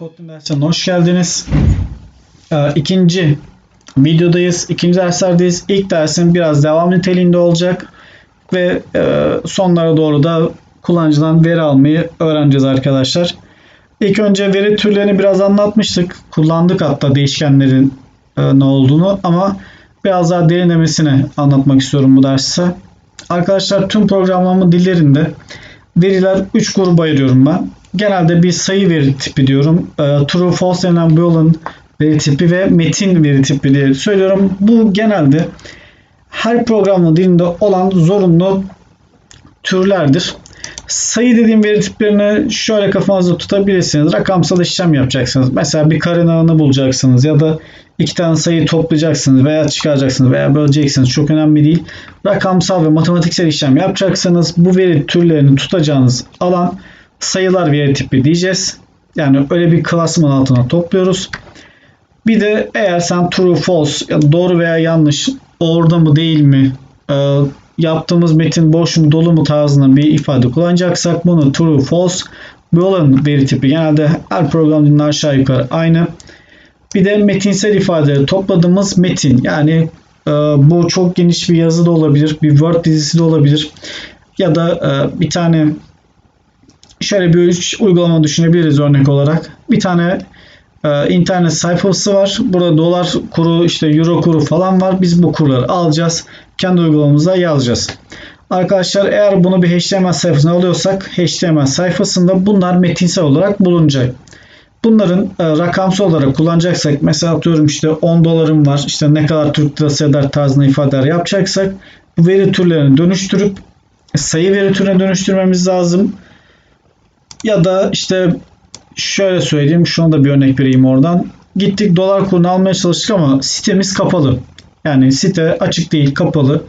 Kotlin dersine hoş geldiniz. Ee, ikinci videodayız. ikinci derslerdeyiz. İlk dersim biraz devam niteliğinde olacak. Ve e, sonlara doğru da kullanıcıdan veri almayı öğreneceğiz arkadaşlar. İlk önce veri türlerini biraz anlatmıştık. Kullandık hatta değişkenlerin e, ne olduğunu ama biraz daha derinlemesine anlatmak istiyorum bu derste. Arkadaşlar tüm programlama dillerinde veriler 3 gruba ayırıyorum ben. Genelde bir sayı veri tipi diyorum. E, true, false denen boolean veri tipi ve metin veri tipi diye söylüyorum. Bu genelde her programlama dilinde olan zorunlu türlerdir. Sayı dediğim veri tiplerini şöyle kafanızda tutabilirsiniz. Rakamsal işlem yapacaksınız. Mesela bir kare ağını bulacaksınız ya da iki tane sayı toplayacaksınız veya çıkaracaksınız veya böleceksiniz. Çok önemli değil. Rakamsal ve matematiksel işlem yapacaksınız. Bu veri türlerini tutacağınız alan sayılar veri tipi diyeceğiz. Yani öyle bir klasman altına topluyoruz. Bir de eğer sen true, false, ya doğru veya yanlış, orada mı değil mi, e, yaptığımız metin boş mu dolu mu tarzında bir ifade kullanacaksak bunu true, false, boolean veri tipi. Genelde her program dilinde aşağı yukarı aynı. Bir de metinsel ifadeleri topladığımız metin. Yani e, bu çok geniş bir yazı da olabilir, bir Word dizisi de olabilir. Ya da e, bir tane şöyle bir uygulama düşünebiliriz örnek olarak. Bir tane e, internet sayfası var. Burada dolar kuru, işte euro kuru falan var. Biz bu kurları alacağız. Kendi uygulamamıza yazacağız. Arkadaşlar eğer bunu bir HTML sayfasına alıyorsak HTML sayfasında bunlar metinsel olarak bulunacak. Bunların e, rakamsal olarak kullanacaksak mesela atıyorum işte 10 dolarım var işte ne kadar Türk lirası eder tarzında ifadeler yapacaksak bu veri türlerini dönüştürüp sayı veri türüne dönüştürmemiz lazım. Ya da işte şöyle söyleyeyim şunu da bir örnek vereyim oradan. Gittik dolar kurunu almaya çalıştık ama sitemiz kapalı. Yani site açık değil kapalı.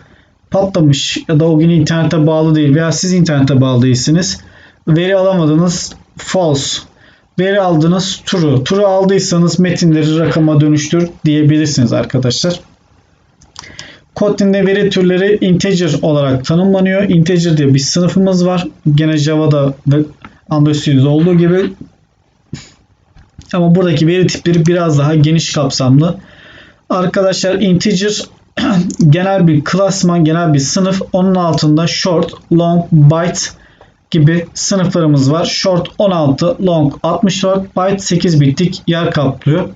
Patlamış ya da o gün internete bağlı değil veya siz internete bağlı değilsiniz. Veri alamadınız false. Veri aldınız true. True aldıysanız metinleri rakama dönüştür diyebilirsiniz arkadaşlar. Kotlin'de veri türleri integer olarak tanımlanıyor. Integer diye bir sınıfımız var. Gene Java'da ve Android Studio'da olduğu gibi. Ama buradaki veri tipleri biraz daha geniş kapsamlı. Arkadaşlar integer genel bir klasman, genel bir sınıf. Onun altında short, long, byte gibi sınıflarımız var. Short 16, long 64, byte 8 bitlik yer kaplıyor.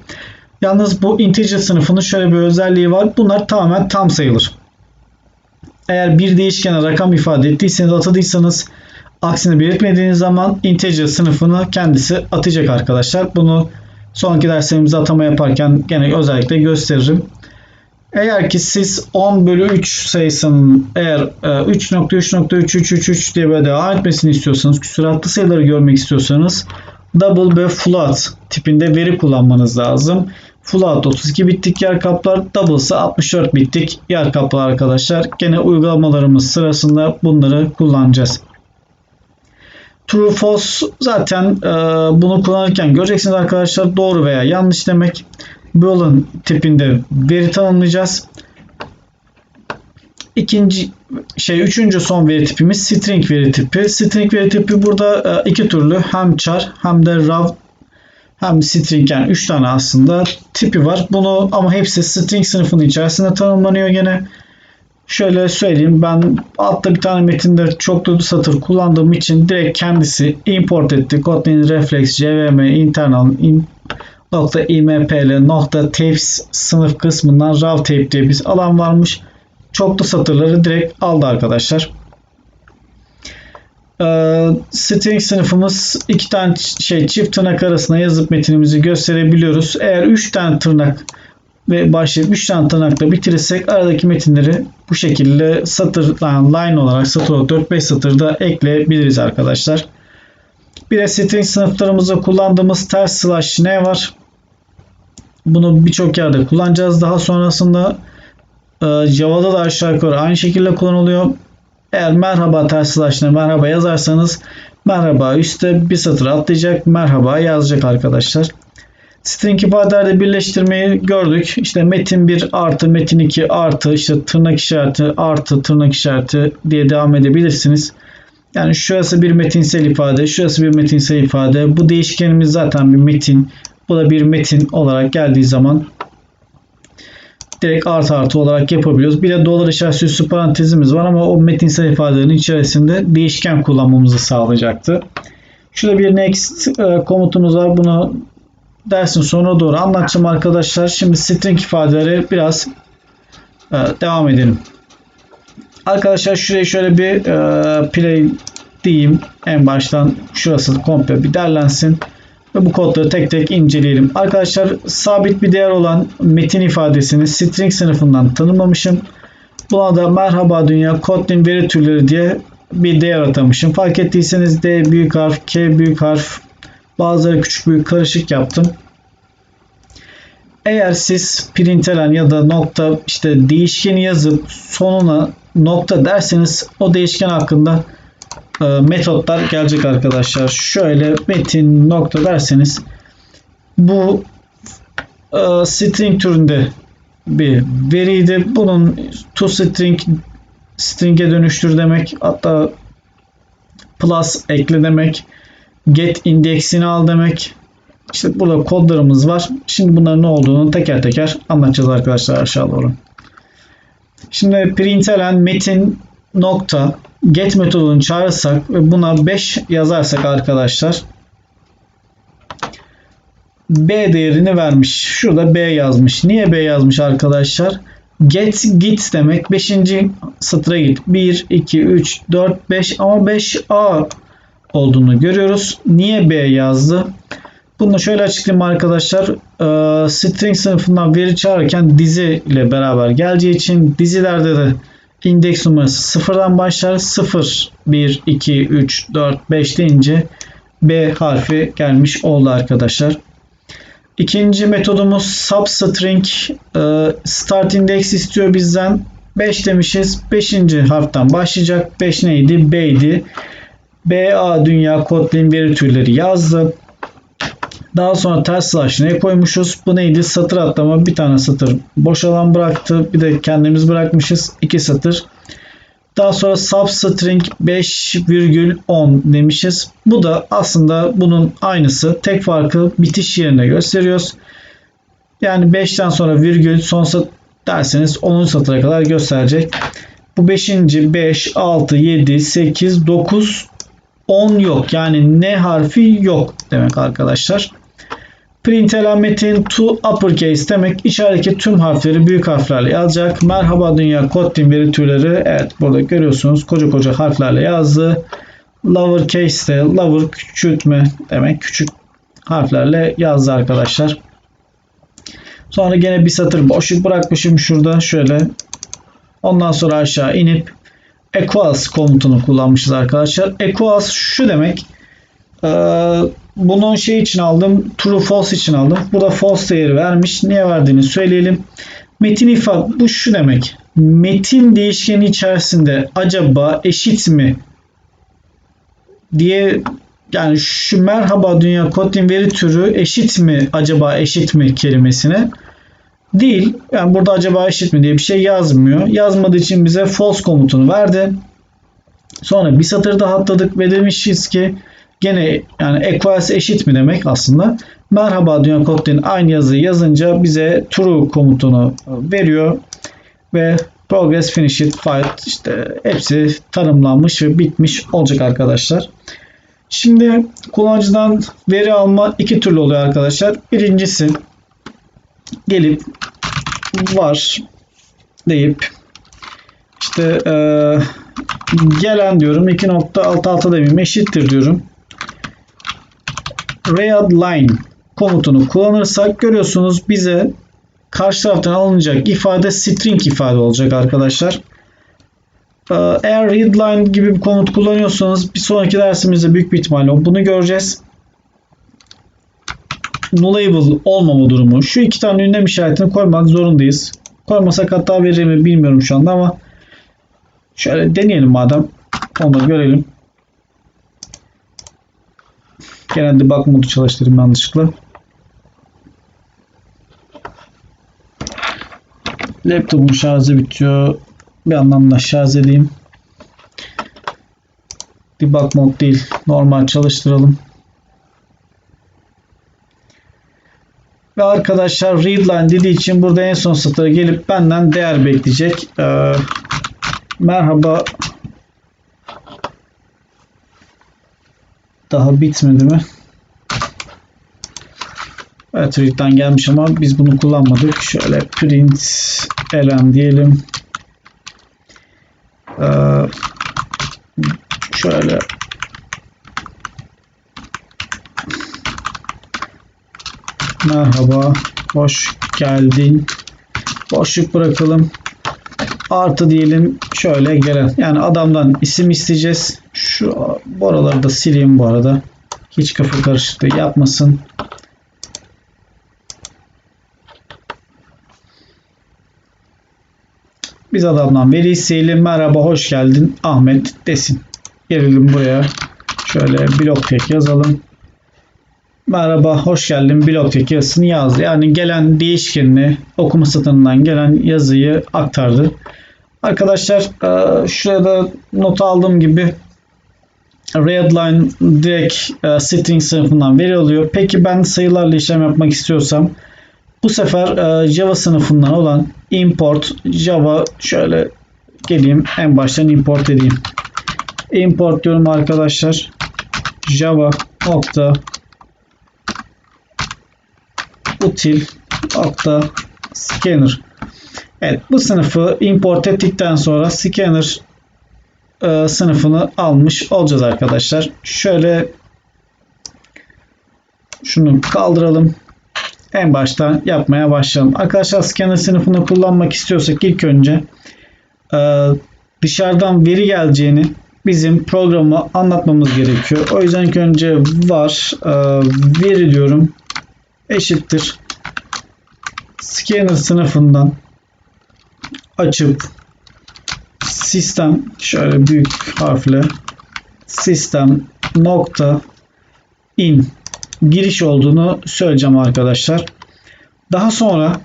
Yalnız bu integer sınıfının şöyle bir özelliği var. Bunlar tamamen tam sayılır. Eğer bir değişkene rakam ifade ettiyseniz atadıysanız aksini belirtmediğiniz zaman integer sınıfını kendisi atacak arkadaşlar. Bunu sonraki derslerimizde atama yaparken gene özellikle gösteririm. Eğer ki siz 10 bölü 3 sayısının eğer 3.3.3333 diye böyle devam etmesini istiyorsanız, küsuratlı sayıları görmek istiyorsanız double ve float tipinde veri kullanmanız lazım. Float 32 bitlik yer kaplar, double ise 64 bitlik yer kaplar arkadaşlar. Gene uygulamalarımız sırasında bunları kullanacağız. True false zaten e, bunu kullanırken göreceksiniz arkadaşlar doğru veya yanlış demek. Boolean tipinde veri tanımlayacağız. İkinci şey üçüncü son veri tipimiz string veri tipi. String veri tipi burada e, iki türlü hem char hem de raw hem string yani üç tane aslında tipi var. Bunu ama hepsi string sınıfının içerisinde tanımlanıyor gene. Şöyle söyleyeyim ben altta bir tane metinde çoklu satır kullandığım için direkt kendisi import etti. Kotlin Reflex, JVM, internal, in, impl tapes sınıf kısmından raw tape diye bir alan varmış. Çoklu satırları direkt aldı arkadaşlar. Ee, string sınıfımız iki tane şey çift tırnak arasında yazıp metinimizi gösterebiliyoruz. Eğer üç tane tırnak ve başlayıp 3 tane tırnakla bitirirsek aradaki metinleri bu şekilde satır yani line olarak satır olarak 4-5 satırda ekleyebiliriz arkadaşlar. Bir de string sınıflarımızda kullandığımız ters slash ne var? Bunu birçok yerde kullanacağız. Daha sonrasında e, Java'da da aşağı yukarı aynı şekilde kullanılıyor. Eğer merhaba ters slash ne merhaba yazarsanız merhaba üstte bir satır atlayacak merhaba yazacak arkadaşlar. String ifadelerde birleştirmeyi gördük. İşte metin 1 artı metin 2 artı işte tırnak işareti artı tırnak işareti diye devam edebilirsiniz. Yani şurası bir metinsel ifade, şurası bir metinsel ifade. Bu değişkenimiz zaten bir metin. Bu da bir metin olarak geldiği zaman direkt artı artı olarak yapabiliyoruz. Bir de dolar işareti üstü parantezimiz var ama o metinsel ifadelerin içerisinde değişken kullanmamızı sağlayacaktı. Şurada bir next e, komutumuz var. Bunu dersin sonuna doğru anlatacağım arkadaşlar. Şimdi string ifadeleri biraz e, devam edelim. Arkadaşlar şuraya şöyle bir e, play diyeyim. En baştan şurası komple bir derlensin. Ve bu kodları tek tek inceleyelim. Arkadaşlar sabit bir değer olan metin ifadesini string sınıfından tanımlamışım. Buna da merhaba dünya Kotlin veri türleri diye bir değer atamışım. Fark ettiyseniz D büyük harf, K büyük harf, bazıları küçük büyük karışık yaptım. Eğer siz println ya da nokta işte değişkeni yazıp sonuna nokta derseniz o değişken hakkında metotlar gelecek arkadaşlar. Şöyle metin nokta derseniz bu e, string türünde bir veriydi. Bunun to string string'e dönüştür demek. Hatta plus ekle demek. Get indeksini al demek. İşte burada kodlarımız var. Şimdi bunların ne olduğunu teker teker anlatacağız arkadaşlar aşağı doğru. Şimdi println metin nokta get metodunu çağırırsak ve buna 5 yazarsak arkadaşlar B değerini vermiş. Şurada B yazmış. Niye B yazmış arkadaşlar? Get git demek. 5. satıra git. 1, 2, 3, 4, 5 ama 5A olduğunu görüyoruz. Niye B yazdı? Bunu şöyle açıklayayım arkadaşlar. Ee, string sınıfından veri çağırırken dizi ile beraber geleceği için dizilerde de indeks numarası sıfırdan başlar. 0, 1, 2, 3, 4, 5 deyince B harfi gelmiş oldu arkadaşlar. İkinci metodumuz substring e, start index istiyor bizden. 5 demişiz. 5. harften başlayacak. 5 neydi? B'ydi. BA dünya Kotlin veri türleri yazdı. Daha sonra ters ne koymuşuz? Bu neydi? Satır atlama. Bir tane satır boş alan bıraktı. Bir de kendimiz bırakmışız. iki satır. Daha sonra substring 5,10 demişiz. Bu da aslında bunun aynısı. Tek farkı bitiş yerine gösteriyoruz. Yani 5'ten sonra virgül sonsa derseniz 10. satıra kadar gösterecek. Bu 5. 5, 6, 7, 8, 9, 10 yok. Yani ne harfi yok demek arkadaşlar. Println metin to uppercase demek içerideki tüm harfleri büyük harflerle yazacak. Merhaba dünya Kotlin veri türleri. Evet burada görüyorsunuz koca koca harflerle yazdı. Lowercase de lower küçültme demek küçük harflerle yazdı arkadaşlar. Sonra gene bir satır boşluk bırakmışım şurada şöyle. Ondan sonra aşağı inip equals komutunu kullanmışız arkadaşlar. Equals şu demek. Ee, bunun şey için aldım. True false için aldım. Burada false değeri vermiş. Niye verdiğini söyleyelim. Metin ifade bu şu demek. Metin değişkeni içerisinde acaba eşit mi diye yani şu merhaba dünya Kotlin veri türü eşit mi acaba eşit mi kelimesine değil. Yani burada acaba eşit mi diye bir şey yazmıyor. Yazmadığı için bize false komutunu verdi. Sonra bir satır daha atladık ve demişiz ki gene yani equals eşit mi demek aslında. Merhaba dünya Kotlin aynı yazıyı yazınca bize true komutunu veriyor ve progress finished file işte hepsi tanımlanmış ve bitmiş olacak arkadaşlar. Şimdi kullanıcıdan veri alma iki türlü oluyor arkadaşlar. Birincisi gelip var deyip işte e, gelen diyorum 2.66 demeyeyim eşittir diyorum. Read line komutunu kullanırsak görüyorsunuz bize karşı taraftan alınacak ifade string ifade olacak arkadaşlar. Eğer readline gibi bir komut kullanıyorsanız bir sonraki dersimizde büyük bir ihtimalle bunu göreceğiz. Nullable olmama durumu. Şu iki tane ünlem işaretini koymak zorundayız. Koymasak hata verir mi bilmiyorum şu anda ama şöyle deneyelim madem. Onu da görelim. Genelde bug modu çalıştırayım yanlışlıkla. Laptopun şarjı bitiyor. Bir anlamda şarj edeyim. Debug mode değil. Normal çalıştıralım. Ve arkadaşlar readline dediği için burada en son satıra gelip benden değer bekleyecek. Ee, merhaba daha bitmedi mi? Evet gelmiş ama biz bunu kullanmadık. Şöyle print ln diyelim. Ee, şöyle merhaba hoş geldin boşluk bırakalım artı diyelim şöyle gelen yani adamdan isim isteyeceğiz şu bu araları da sileyim bu arada hiç kafa karışıklığı yapmasın Biz adamdan veri isteyelim. Merhaba hoş geldin Ahmet desin. Gelelim buraya. Şöyle blok tek yazalım. Merhaba hoş geldin blok tek yazısını yazdı. Yani gelen değişkenini okuma satırından gelen yazıyı aktardı. Arkadaşlar e, şurada not aldığım gibi Redline direkt e, string sınıfından veri alıyor. Peki ben sayılarla işlem yapmak istiyorsam bu sefer e, Java sınıfından olan import Java şöyle geleyim en baştan import edeyim. Import diyorum arkadaşlar. Java nokta util nokta scanner. Evet bu sınıfı import ettikten sonra scanner e, sınıfını almış olacağız arkadaşlar. Şöyle şunu kaldıralım en baştan yapmaya başlayalım. Arkadaşlar scanner sınıfını kullanmak istiyorsak ilk önce e, dışarıdan veri geleceğini bizim programı anlatmamız gerekiyor. O yüzden ilk önce var e, veri diyorum eşittir scanner sınıfından açıp sistem şöyle büyük harfle sistem nokta in giriş olduğunu söyleyeceğim arkadaşlar. Daha sonra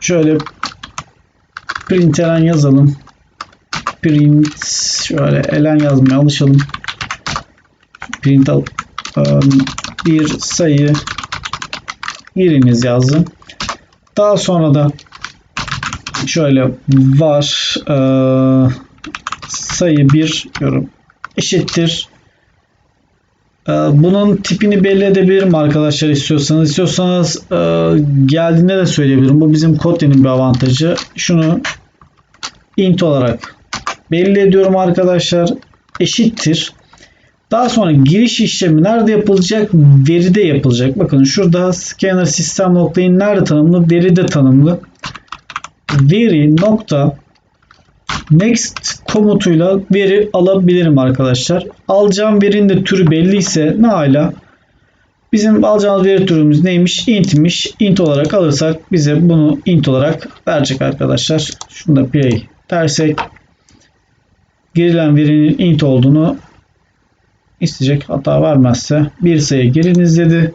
şöyle print elen yazalım. Print şöyle elen yazmaya alışalım. Print al um, bir sayı giriniz yazdım. Daha sonra da şöyle var e, sayı bir diyorum eşittir ee, bunun tipini belli edebilirim arkadaşlar istiyorsanız. İstiyorsanız e, geldiğinde de söyleyebilirim. Bu bizim Kotlin'in bir avantajı. Şunu int olarak belli ediyorum arkadaşlar. Eşittir. Daha sonra giriş işlemi nerede yapılacak? Veride yapılacak. Bakın şurada scanner sistem noktayı nerede tanımlı? Veride tanımlı. Veri nokta next komutuyla veri alabilirim arkadaşlar. Alacağım verinin de türü belliyse ne hala bizim alacağımız veri türümüz neymiş? Int'miş. Int olarak alırsak bize bunu int olarak verecek arkadaşlar. Şunu da play dersek girilen verinin int olduğunu isteyecek. Hata vermezse bir sayı giriniz dedi.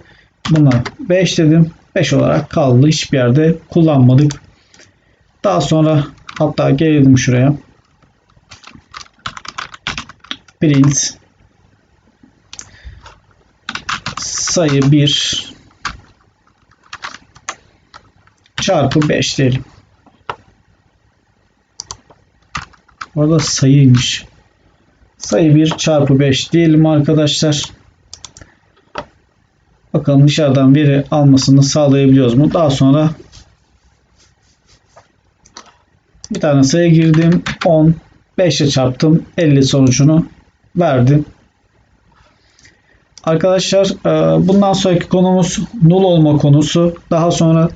Buna 5 dedim. 5 olarak kaldı. Hiçbir yerde kullanmadık. Daha sonra hatta gelelim şuraya print sayı 1 çarpı 5 diyelim. Orada sayıymış. Sayı 1 çarpı 5 diyelim arkadaşlar. Bakalım dışarıdan veri almasını sağlayabiliyoruz mu? Daha sonra bir tane sayı girdim. 10 5 ile çarptım. 50 sonucunu verdim. Arkadaşlar e, bundan sonraki konumuz null olma konusu. Daha sonra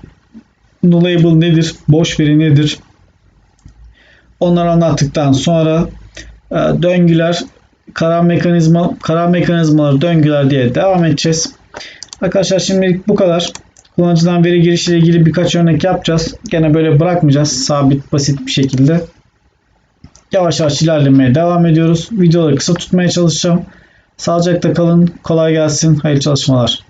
nullable nedir? Boş veri nedir? Onları anlattıktan sonra döngüler, karar mekanizma, karar mekanizmaları, döngüler diye devam edeceğiz. Arkadaşlar şimdilik bu kadar. Kullanıcıdan veri girişiyle ilgili birkaç örnek yapacağız. Gene böyle bırakmayacağız. Sabit, basit bir şekilde yavaş yavaş ilerlemeye devam ediyoruz. Videoları kısa tutmaya çalışacağım. Sağlıcakla kalın. Kolay gelsin. Hayırlı çalışmalar.